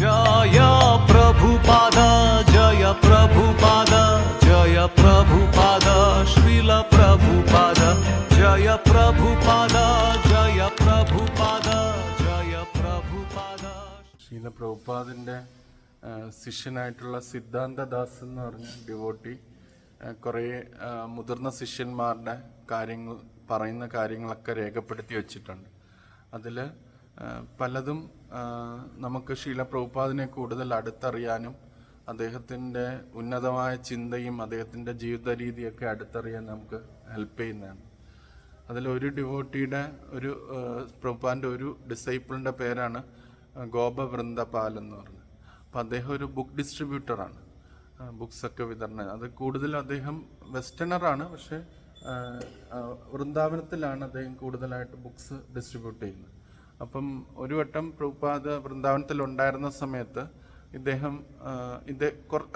ജയ പ്രഭുപാദ ജയ പ്രഭുപാദ ജയ പ്രഭുപാദ പ്രഭുപാദ ജയ പ്രഭുപാദ ജയ പ്രഭുപാദ ജയ പ്രഭുപാദ ശിഷ്യനായിട്ടുള്ള സിദ്ധാന്തദാസ് എന്ന് പറഞ്ഞ ഡിവോട്ടി കുറേ മുതിർന്ന ശിഷ്യന്മാരുടെ കാര്യങ്ങൾ പറയുന്ന കാര്യങ്ങളൊക്കെ രേഖപ്പെടുത്തി വച്ചിട്ടുണ്ട്. അതിൽ പലതും നമുക്ക് ശീല പ്രഭുപാദിനെ കൂടുതൽ അടുത്തറിയാനും അദ്ദേഹത്തിന്റെ ഉന്നതമായ ചിന്തയും അദ്ദേഹത്തിന്റെ ജീവിത രീതിയൊക്കെ അടുത്തറിയാൻ നമുക്ക് ഹെൽപ്പ് ചെയ്യുന്നതാണ്. അതിൽ ഒരു ഡിവോട്ടിയുടെ ഒരു പ്രഭുപാദിന്റെ ഒരു ഡിസൈപ്പിളിന്റെ പേരാണ് ഗോപ വൃന്ദപാൽ എന്ന് പറഞ്ഞത് അപ്പോൾ അദ്ദേഹം ഒരു ബുക്ക് ഡിസ്ട്രിബ്യൂട്ടറാണ് ബുക്സ് ഒക്കെ വിതരണം. അത് കൂടുതലും അദ്ദേഹം വെസ്റ്റേണറാണ് പക്ഷേ വൃന്ദാവനത്തിലാണ് അദ്ദേഹം കൂടുതലായിട്ട് ബുക്സ് ഡിസ്ട്രിബ്യൂട്ട് ചെയ്യുന്നത്. അപ്പം ഒരു വട്ടം പ്രഭുപാദ വൃന്ദാവനത്തിൽ ഉണ്ടായിരുന്ന സമയത്ത് ഇദ്ദേഹം ഇത്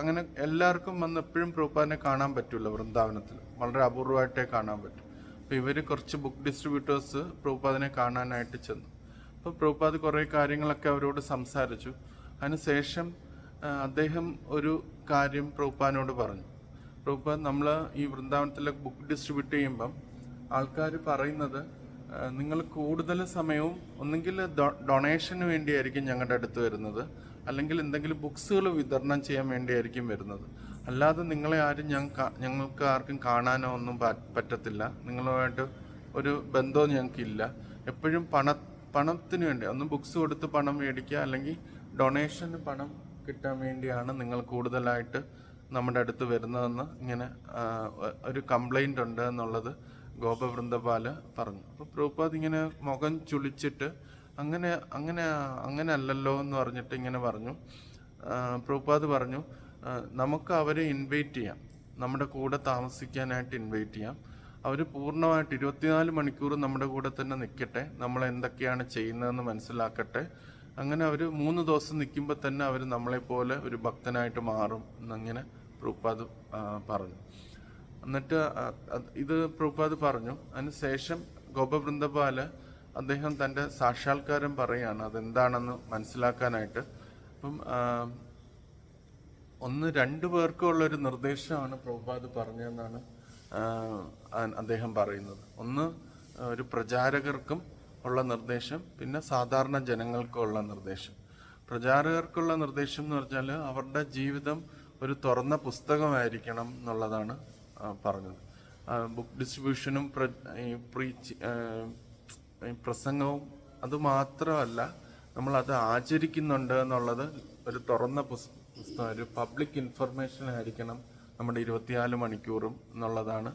അങ്ങനെ എല്ലാവർക്കും വന്ന് എപ്പോഴും പ്രഭുപാദിനെ കാണാൻ പറ്റില്ല വൃന്ദാവനത്തിൽ. വളരെ അപൂർവമായിട്ടേ കാണാൻ പറ്റും. അപ്പോൾ ഇവർ കുറച്ച് ബുക്ക് ഡിസ്ട്രിബ്യൂട്ടേഴ്സ് പ്രഭുപാദിനെ കാണാനായിട്ട് ചെന്നു. അപ്പോൾ പ്രഭുപാദ് കുറേ കാര്യങ്ങളൊക്കെ അവരോട് സംസാരിച്ചു. അതിനുശേഷം അദ്ദേഹം ഒരു കാര്യം പ്രഭുപാദിനോട് പറഞ്ഞു. പ്രഭുപാദ് നമ്മൾ ഈ വൃന്ദാവനത്തിലെ ബുക്ക് ഡിസ്ട്രിബ്യൂട്ട് ചെയ്യുമ്പം ആൾക്കാർ പറയുന്നത് നിങ്ങൾ കൂടുതൽ സമയവും ഒന്നെങ്കിൽ ഡൊണേഷന് വേണ്ടിയായിരിക്കും ഞങ്ങളുടെ അടുത്ത് വരുന്നത്. അല്ലെങ്കിൽ എന്തെങ്കിലും ബുക്സുകൾ വിതരണം ചെയ്യാൻ വേണ്ടിയായിരിക്കും വരുന്നത്. അല്ലാതെ നിങ്ങളെ ആരും ഞങ്ങൾക്ക് ആർക്കും കാണാനോ ഒന്നും പറ്റത്തില്ല. നിങ്ങളുമായിട്ട് ഒരു ബന്ധവും ഞങ്ങൾക്കില്ല. എപ്പോഴും പണ പണത്തിന് വേണ്ടി ഒന്ന് ബുക്സ് കൊടുത്ത് പണം മേടിക്കുക അല്ലെങ്കിൽ ഡൊണേഷന് പണം കിട്ടാൻ വേണ്ടിയാണ് നിങ്ങൾ കൂടുതലായിട്ട് നമ്മുടെ അടുത്ത് വരുന്നതെന്ന് ഇങ്ങനെ ഒരു കംപ്ലൈന്റ് ഉണ്ട് എന്നുള്ളത് ഗോപവൃന്ദപാൽ പറഞ്ഞു. അപ്പോൾ പ്രഭുപാദ് ഇങ്ങനെ മുഖം ചുളിച്ചിട്ട് അങ്ങനെ അങ്ങനെ അങ്ങനെ അല്ലല്ലോ എന്ന് പറഞ്ഞിട്ട് ഇങ്ങനെ പറഞ്ഞു. പ്രഭുപാദ് പറഞ്ഞു നമുക്ക് അവരെ ഇൻവൈറ്റ് ചെയ്യാം. നമ്മുടെ കൂടെ താമസിക്കാനായിട്ട് ഇൻവൈറ്റ് ചെയ്യാം. അവർ പൂർണമായിട്ട് ഇരുപത്തിനാല് മണിക്കൂർ നമ്മുടെ കൂടെ തന്നെ നിൽക്കട്ടെ നമ്മൾ എന്തൊക്കെയാണ് ചെയ്യുന്നതെന്ന് മനസ്സിലാക്കട്ടെ. അങ്ങനെ അവർ മൂന്ന് ദിവസം നിൽക്കുമ്പോൾ തന്നെ അവർ നമ്മളെപ്പോലെ ഒരു ഭക്തനായിട്ട് മാറും എന്നങ്ങനെ പ്രഭുപാദ് ആ, പറഞ്ഞു. എന്നിട്ട് ഇത് പ്രഭുപാദ് പറഞ്ഞു. അതിന് ശേഷം ഗോപവൃന്ദപാൽ അദ്ദേഹം തന്റെ സാക്ഷാത്കാരം പറയാണ് അതെന്താണെന്ന് മനസ്സിലാക്കാനായിട്ട്. അപ്പം ഒന്ന് രണ്ടു പേർക്കും ഉള്ള ഒരു നിർദ്ദേശമാണ് പ്രഭുപാദ് പറഞ്ഞതെന്നാണ് അദ്ദേഹം പറയുന്നത്. ഒന്ന് ഒരു പ്രചാരകർക്കും ഉള്ള നിർദ്ദേശം പിന്നെ സാധാരണ ജനങ്ങൾക്കും ഉള്ള നിർദ്ദേശം. പ്രചാരകർക്കുള്ള നിർദ്ദേശം എന്ന് പറഞ്ഞാൽ അവരുടെ ജീവിതം ഒരു തുറന്ന പുസ്തകമായിരിക്കണം എന്നുള്ളതാണ് പറഞ്ഞത്. ബുക്ക് ഡിസ്ട്രിബ്യൂഷനും പ്രീച്ച് പ്രസംഗവും അത് മാത്രമല്ല നമ്മൾ അത് ആചരിക്കുന്നുണ്ട് എന്നുള്ളത് ഒരു തുറന്ന പുസ്തകം ഒരു പബ്ലിക് ഇൻഫർമേഷൻ ആയിരിക്കണം നമ്മുടെ ഇരുപത്തിനാല് മണിക്കൂറും എന്നുള്ളതാണ്.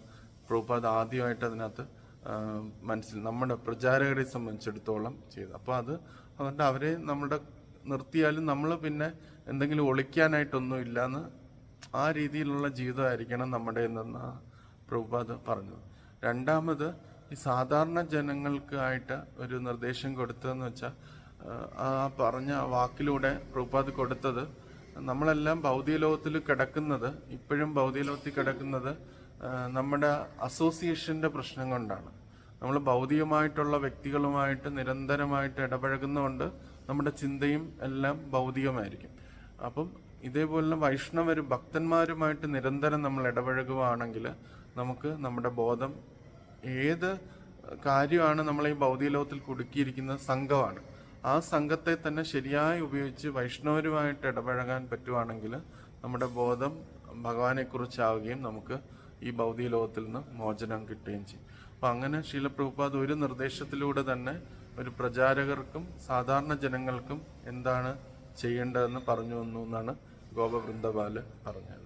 പ്രഭുപാദ് ആദ്യമായിട്ട് അതിനകത്ത് മനസ്സിൽ നമ്മുടെ പ്രചാരകരെ സംബന്ധിച്ചിടത്തോളം ചെയ്ത് അപ്പോൾ അത് അതുകൊണ്ട് അവരെ നമ്മുടെ നിർത്തിയാലും നമ്മൾ പിന്നെ എന്തെങ്കിലും ഒളിക്കാനായിട്ടൊന്നും ഇല്ലയെന്ന് ആ രീതിയിലുള്ള ജീവിതമായിരിക്കണം നമ്മുടെ എന്നാണ് പ്രഭുപാദ് പറഞ്ഞത് രണ്ടാമത് ഈ സാധാരണ ജനങ്ങൾക്കായിട്ട് ഒരു നിർദ്ദേശം കൊടുത്തതെന്ന് വെച്ചാൽ ആ പറഞ്ഞ വാക്കിലൂടെ പ്രഭുപാദ് കൊടുത്തത് നമ്മളെല്ലാം ഭൗതിക ലോകത്തിൽ കിടക്കുന്നത് ഇപ്പോഴും ഭൗതിക ലോകത്തിൽ കിടക്കുന്നത് നമ്മുടെ അസോസിയേഷന്റെ പ്രശ്നം കൊണ്ടാണ്. നമ്മൾ ഭൗതികമായിട്ടുള്ള വ്യക്തികളുമായിട്ട് നിരന്തരമായിട്ട് ഇടപഴകുന്നതുകൊണ്ട് നമ്മുടെ ചിന്തയും എല്ലാം ഭൗതികമായിരിക്കും. അപ്പം ഇതേപോലെ വൈഷ്ണവരും ഭക്തന്മാരുമായിട്ട് നിരന്തരം നമ്മൾ ഇടപഴകുകയാണെങ്കിൽ നമുക്ക് നമ്മുടെ ബോധം ഏത് കാര്യമാണ് നമ്മൾ ഈ ഭൗതിക ലോകത്തിൽ കുടുക്കിയിരിക്കുന്ന സംഘമാണ്. ആ സംഘത്തെ തന്നെ ശരിയായി ഉപയോഗിച്ച് വൈഷ്ണവരുമായിട്ട് ഇടപഴകാൻ പറ്റുവാണെങ്കിൽ നമ്മുടെ ബോധം ഭഗവാനെക്കുറിച്ചാവുകയും നമുക്ക് ഈ ഭൗതിക ലോകത്തിൽ നിന്ന് മോചനം കിട്ടുകയും ചെയ്യും. അപ്പം അങ്ങനെ ശീലപ്രഭുപാദ് ഒരു നിർദ്ദേശത്തിലൂടെ തന്നെ ഒരു പ്രചാരകർക്കും സാധാരണ ജനങ്ങൾക്കും എന്താണ് ചെയ്യേണ്ടതെന്ന് പറഞ്ഞു വന്നു എന്നാണ് ഗോപവൃന്ദപാൽ പറഞ്ഞത്